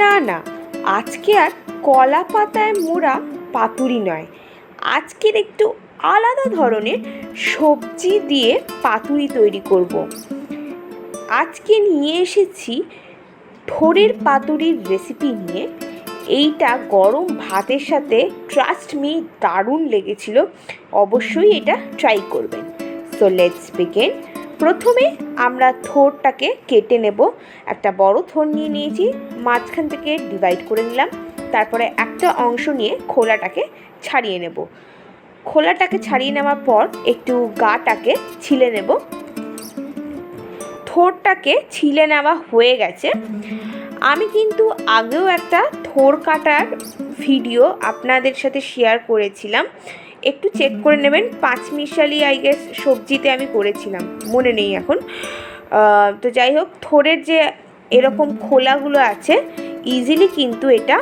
না না, আজকে আর কলা পাতায় মোড়া পাতুরি নয়। আজকের একটু আলাদা ধরনের সবজি দিয়ে পাতুরি তৈরি করব। আজকে নিয়ে এসেছি থোড়ের পাতুরির রেসিপি নিয়ে। এইটা গরম ভাতের সাথে ট্রাস্ট মি দারুণ লেগেছিল। অবশ্যই এটা ট্রাই করবেন। সো লেটস বিগিন প্রথমে আমরা থোরটাকে কেটে নেব। একটা বড় থোর নিয়ে নিয়েছি, মাঝখান থেকে ডিভাইড করে নিলাম। তারপরে একটা অংশ নিয়ে খোলাটাকে ছাড়িয়ে নেব। খোলাটাকে ছাড়িয়ে নেওয়ার পর একটু গাটাকে ছিলে নেব। থোরটাকে ছিলে নেওয়া হয়ে গেছে। আমি কিন্তু আগেও একটা থোর কাটার ভিডিও আপনাদের সাথে শেয়ার করেছিলাম। একটু চেক করে নেবেন। পাঁচ মিশালি আই গেস সবজিতে আমি করেছিলাম। মনে নেই এখন। তো যাই হোক থোরের যে এরকম খোলাগুলো আছে ইজিলি কিন্তু এটা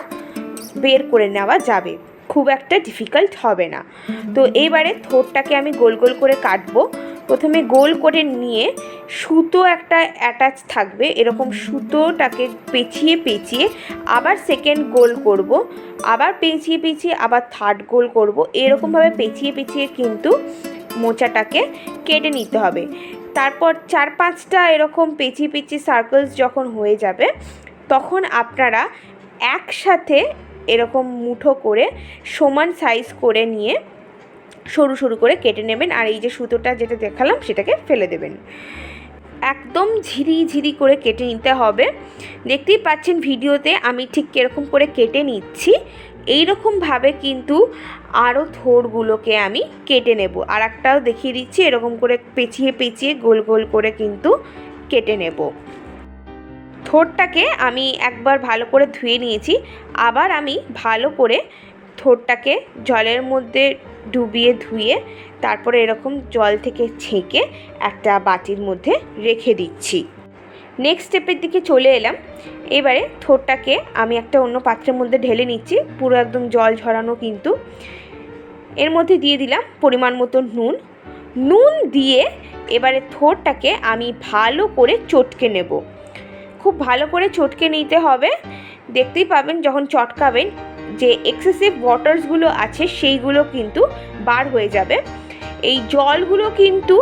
বের করে নেওয়া যাবে। খুব একটা ডিফিকাল্ট হবে না। তো এইবারে থোরটাকে আমি গোল গোল করে কাটবো। প্রথমে গোল করে নিয়ে সুতো একটা অ্যাটাচ থাকবে। এরকম সুতোটাকে পেঁচিয়ে পেঁচিয়ে আবার সেকেন্ড গোল করব, আবার পেঁচিয়ে পেঁচিয়ে আবার থার্ড গোল করব। এরকমভাবে পেঁচিয়ে পেঁচিয়ে কিন্তু মোচাটাকে কেটে নিতে হবে। তারপর চার পাঁচটা এরকম পেঁচিয়ে পেঁচিয়ে সার্কেলস যখন হয়ে যাবে, তখন আপনারা একসাথে এরকম মুঠো করে সমান সাইজ করে নিয়ে সরু সরু করে কেটে নেবেন। আর এই যে সুতোটা যেটা দেখালাম, সেটাকে ফেলে দেবেন। একদম ঝিরি ঝিরি করে কেটে নিতে হবে। দেখতেই পাচ্ছেন ভিডিওতে আমি ঠিক কীরকম করে কেটে নিচ্ছি। এই রকমভাবে কিন্তু আরও থোরগুলোকে আমি কেটে নেব। আর একটাও দেখিয়ে দিচ্ছি, এরকম করে পেঁচিয়ে পেঁচিয়ে গোল গোল করে কিন্তু কেটে নেব। থোরটাকে আমি একবার ভালো করে ধুয়ে নিয়েছি। আবার আমি ভালো করে থোরটাকে জলের মধ্যে ডুবিয়ে ধুয়ে তারপরে এরকম জল থেকে ছেঁকে একটা বাটির মধ্যে রেখে দিচ্ছি। নেক্সট স্টেপের দিকে চলে এলাম। এবারে থোরটাকে আমি একটা অন্য পাত্রের মধ্যে ঢেলে নিচ্ছি। পুরো একদম জল ঝরানো কিন্তু। এর মধ্যে দিয়ে দিলাম পরিমাণ মতো নুন। নুন দিয়ে এবারে থোরটাকে আমি ভালো করে চটকে নেব। খুব ভালো করে চটকে নিতে হবে। দেখতেই পাবেন যখন চটকাবেন যে এক্সেসিভ ওয়াটার্সগুলো আছে সেইগুলো কিন্তু বার হয়ে যাবে। এই জলগুলো কিন্তু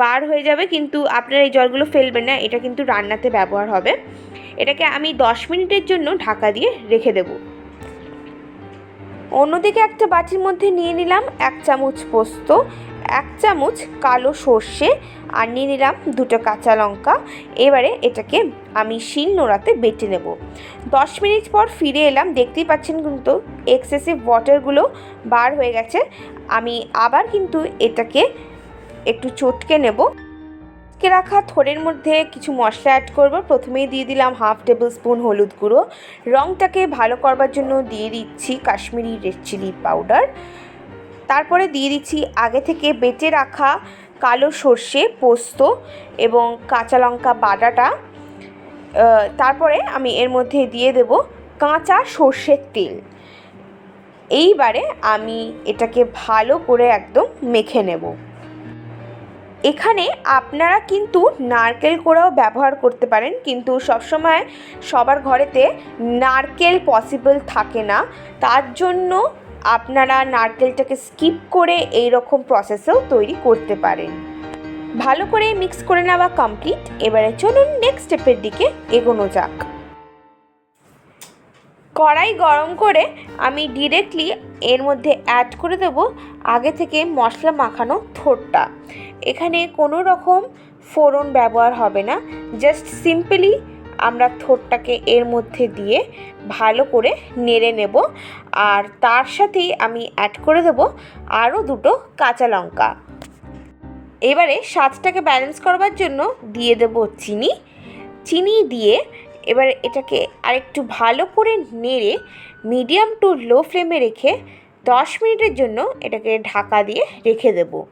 বার হয়ে যাবে, কিন্তু আপনারা এই জলগুলো ফেলবেন না, এটা কিন্তু রান্নাতে ব্যবহার হবে। এটাকে আমি দশ মিনিটের জন্য ঢাকা দিয়ে রেখে দেবো। অন্যদিকে একটা বাটির মধ্যে নিয়ে নিলাম এক চামচ পোস্ত, এক চামচ কালো সর্ষে, আর নিয়ে নিলাম দুটো কাঁচা লঙ্কা। এবারে এটাকে আমি শিল নোড়াতে বেটে নেব। দশ মিনিট পর ফিরে এলাম, দেখতেই পাচ্ছেন কিন্তু এক্সেসিভ ওয়াটারগুলো বার হয়ে গেছে। আমি আবার কিন্তু এটাকে একটু চটকে নেব। কে রাখা থোড়ের মধ্যে কিছু মশলা অ্যাড করব। প্রথমেই দিয়ে দিলাম হাফ টেবিল স্পুন হলুদ গুঁড়ো। রঙটাকে ভালো করবার জন্য দিয়ে দিচ্ছি কাশ্মীরি রেড চিলি পাউডার তারপরে দিয়ে দিচ্ছি আগে থেকে বেটে রাখা কালো সর্ষে পোস্ত এবং কাঁচা লঙ্কা বাটাটা। তারপরে আমি এর মধ্যে দিয়ে দেব কাঁচা সর্ষের তেল। এইবারে আমি এটাকে ভালো করে একদম মেখে নেব। এখানে আপনারা কিন্তু নারকেল কোড়াও ব্যবহার করতে পারেন, কিন্তু সবসময় সবার ঘরেতে নারকেল পসিবল থাকে না। তার জন্য আপনারা নারকেলটাকে স্কিপ করে এই রকম প্রসেসেও তৈরি করতে পারেন। ভালো করে মিক্স করে নেওয়া কমপ্লিট এবারে চলুন নেক্সট স্টেপের দিকে এগোনো যাক। কড়াই গরম করে আমি ডিরেক্টলি এর মধ্যে অ্যাড করে দেবো আগে থেকে মশলা মাখানো থোরটা এখানে কোনো রকম ফোড়ন ব্যবহার হবে না। জাস্ট সিম্পলি আমরা থোরটাকে এর মধ্যে দিয়ে ভালো করে নেড়ে নেব। আর তার সাথেই আমি অ্যাড করে দেবো আরও দুটো কাঁচা লঙ্কা। এবারে স্বাদটাকে ব্যালেন্স করবার জন্য দিয়ে দেব চিনি। চিনি দিয়ে এবার এটাকে আরেকটু ভালো করে নেড়ে মিডিয়াম টু লো ফ্লেমে রেখে দশ মিনিটের জন্য এটাকে ঢাকা দিয়ে রেখে দেব।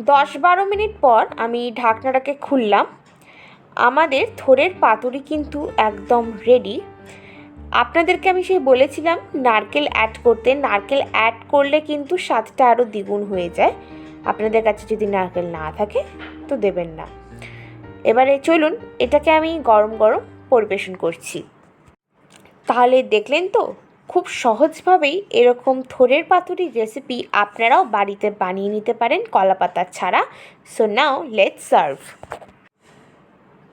দশ বারো মিনিট পর আমি ঢাকনাটাকে খুললাম। আমাদের থোরের পাতুরি কিন্তু একদম রেডি আপনাদেরকে আমি সেই বলেছিলাম, নারকেল অ্যাড করতে। নারকেল অ্যাড করলে কিন্তু স্বাদটা আরও দ্বিগুণ হয়ে যায়। আপনাদের কাছে যদি নারকেল না থাকে, তো দেবেন না। এবারে চলুন, এটাকে আমি গরম গরম পরিবেশন করছি। তাহলে দেখলেন তো, খুব সহজভাবেই এরকম থোরের পাতুরি রেসিপি আপনারাও বাড়িতে বানিয়ে নিতে পারেন কলা পাতা ছাড়া। সো নাও লেট সার্ভ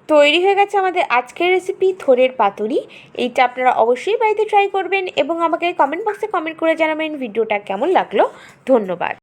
তৈরি হয়ে গেছে আমাদের আজকের রেসিপি থোরের পাতুরি। এইটা আপনারা অবশ্যই বাড়িতে ট্রাই করবেন এবং আমাকে কমেন্ট বক্সে কমেন্ট করে জানাবেন ভিডিওটা কেমন লাগল। ধন্যবাদ।